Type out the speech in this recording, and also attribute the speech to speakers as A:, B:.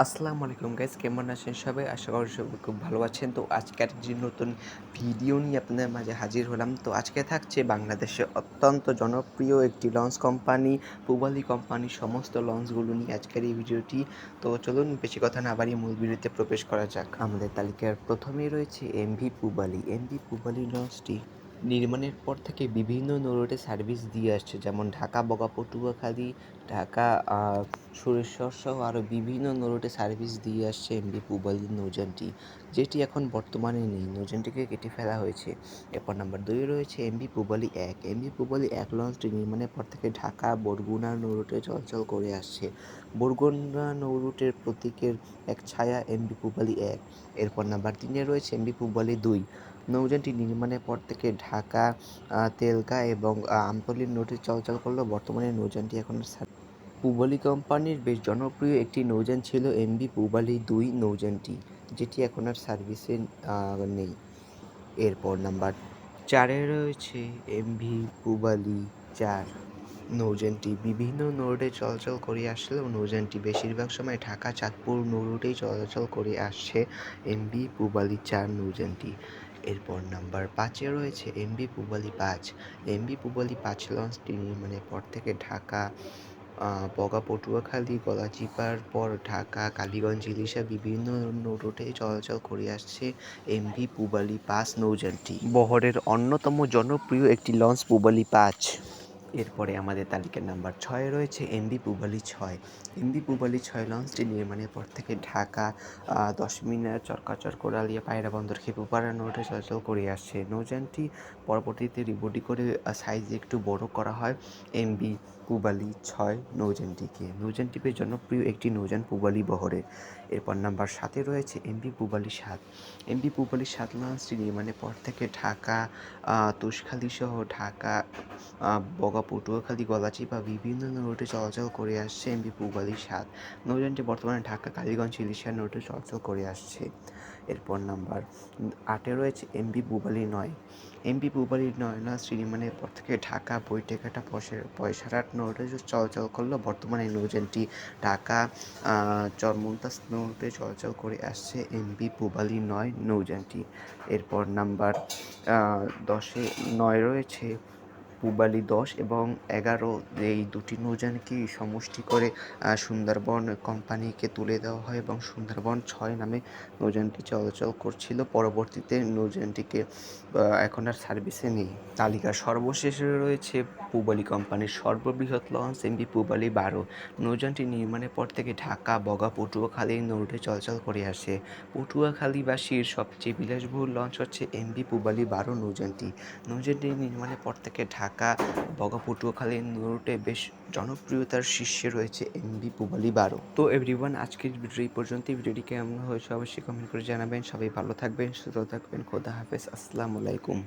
A: আসসালামু আলাইকুম গাইজ কেমন আছেন সবাই? আশা করি সবাই খুব ভালো আছেন। তো আজকের যে নতুন ভিডিও নিয়ে আপনাদের মাঝে হাজির হলাম। তো আজকে থাকছে বাংলাদেশে অত্যন্ত জনপ্রিয় একটি লঞ্চ কোম্পানি পুবালি কোম্পানির সমস্ত লঞ্চগুলো নিয়ে আজকের এই ভিডিওটি তো চলুন বেশি কথা না বাড়িয়ে মূল ভিডিওতে প্রবেশ করা যাক। আমাদের তালিকার প্রথমেই রয়েছে এমভি পুবালি। এমভি পুবালি লঞ্চটি নির্মাণের পর থেকে বিভিন্ন নৌরুটে সার্ভিস দিয়ে আসছে, যেমন ঢাকা বগা পটুয়াখালী ঢাকা সুরেশ্বর সহ আরও বিভিন্ন নৌরুটে সার্ভিস দিয়ে আসছে এমবি পুবালি নৌযানটি, যেটি এখন বর্তমানে নেই। নৌযানটিকে কেটে ফেলা হয়েছে। এরপর নাম্বার দুই রয়েছে এমবি পুবালি এক। এমবি পুবালি এক লঞ্চটি নির্মাণের পর থেকে ঢাকা, বরগুনা নৌরুটে চলাচল করে আসছে। বরগুনা নৌরুটের প্রতীকের এক ছায়া এমবি পুবালি এক। এরপর নাম্বার তিনে রয়েছে এমবি পুবালি দুই। নৌযানটি নির্মাণের পর থেকে ঢাকা তেলকা এবং আমতলীর নোটে চলাচল করলেও বর্তমানে নৌযানটি এখন পুবালি কোম্পানির বেশ জনপ্রিয় একটি নৌযান ছিল এমবি পুবালি দুই নৌযানটি, যেটি এখন আর সার্ভিসে নেই। এরপর নাম্বার চারে রয়েছে এমভি পুবালি চার। নৌযানটি বিভিন্ন নৌরুটে চলাচল করে আসলেও নৌযানটি বেশিরভাগ সময় ঢাকা চাঁদপুর নৌরুটেই চলাচল করে আসছে এমবি পুবালি চার নৌযানটি। এরপর নাম্বার পাঁচে রয়েছে এমবি পুবালি পাঁচ এমবি পুবালি পাঁচ লঞ্চটি নির্মাণের পর থেকে ঢাকা বগা, পটুয়াখালী, গলাচিপার পর ঢাকা, কালীগঞ্জ, ইলিশা, বিভিন্ন রুটে চলাচল করে আসছে এমভি পুবালি পাঁচ নৌযানটি। বহরের অন্যতম জনপ্রিয় একটি লঞ্চ পুবালি পাঁচ এরপরে আমাদের তালিকার নাম্বার ছয়ে রয়েছে এমবি পুবালি ছয়। এমবি পুবালি ছয় লঞ্চটি নির্মাণের পর থেকে ঢাকা দশ মিনার চরকাচর, কোরালিয়া, পায়রা বন্দর খেপুপাড়া নৌটে চলাচল করে আসছে। নৌযানটি পরবর্তীতে রিবডি করে সাইজ একটু বড় করা হয় এমবি পুবালি ছয় নৌযানটিকে। নৌযানটি বেশ জনপ্রিয় একটি নৌযান পুবালি বহরে। এরপর নাম্বার সাতে রয়েছে এমবি পুবালি সাত। এমবি পুবালি সাত লঞ্চটি নির্মাণের পর থেকে ঢাকা তুষখালী সহ ঢাকা বগা পটুয়াখালী গলাচিপা বিভিন্ন রুটে চলাচল করে আসছে এমবি পুবালি সাত। নৌযানটি বর্তমানে ঢাকা, কালীগঞ্জ ইলিশা রুটে চলাচল করে আসছে। এরপর নাম্বার আটে রয়েছে এমবি পুবালি নয়। এমবি পুবালি নয় না নির্মাণের পর থেকে ঢাকা বইটেঘাটা পয়সারাট নৌটে চলাচল করল। বর্তমানে নৌযানটি ঢাকা চরমন্তাস নৌটে চলাচল করে আসছে এমবি পুবালি নয় নৌযানটি। এরপর নাম্বার দশে নয় রয়েছে পূবালি দশ এবং এগারো, এই দুটি নৌযানকে সমষ্টি করে সুন্দরবন কোম্পানিকে তুলে দেওয়া হয় এবং সুন্দরবন ছয় নামে নৌযানটি চলাচল করছিল। পরবর্তীতে নৌযানটিকে এখন আর সার্ভিসে নেই। তালিকার সর্বশেষে রয়েছে পূবালি কোম্পানির সর্ববৃহৎ লঞ্চ এমবি পূবালি বারো। নৌযানটি নির্মাণের পর থেকে ঢাকা, বগা, পটুয়াখালী নৌটে চলাচল করে আসে। পটুয়াখালীবাসীর সবচেয়ে বিলাসবহুল লঞ্চ হচ্ছে এমবি পূবালি বারো নৌযানটি। নৌযানটি নির্মাণের পর থেকে ঢাকা ঢাকা, বগা পটুয়াখালী রুটে বেশ জনপ্রিয়তার শীর্ষে রয়েছে এমবি পুবালি বারো। তো এভরিওয়ান আজকের ভিডিও এই পর্যন্ত ভিডিওটি কেমন হয়েছে অবশ্যই কমেন্ট করে জানাবেন। সবাই ভালো থাকবেন, সুস্থ থাকবেন। খোদা হাফেজ। আসসালামু আলাইকুম।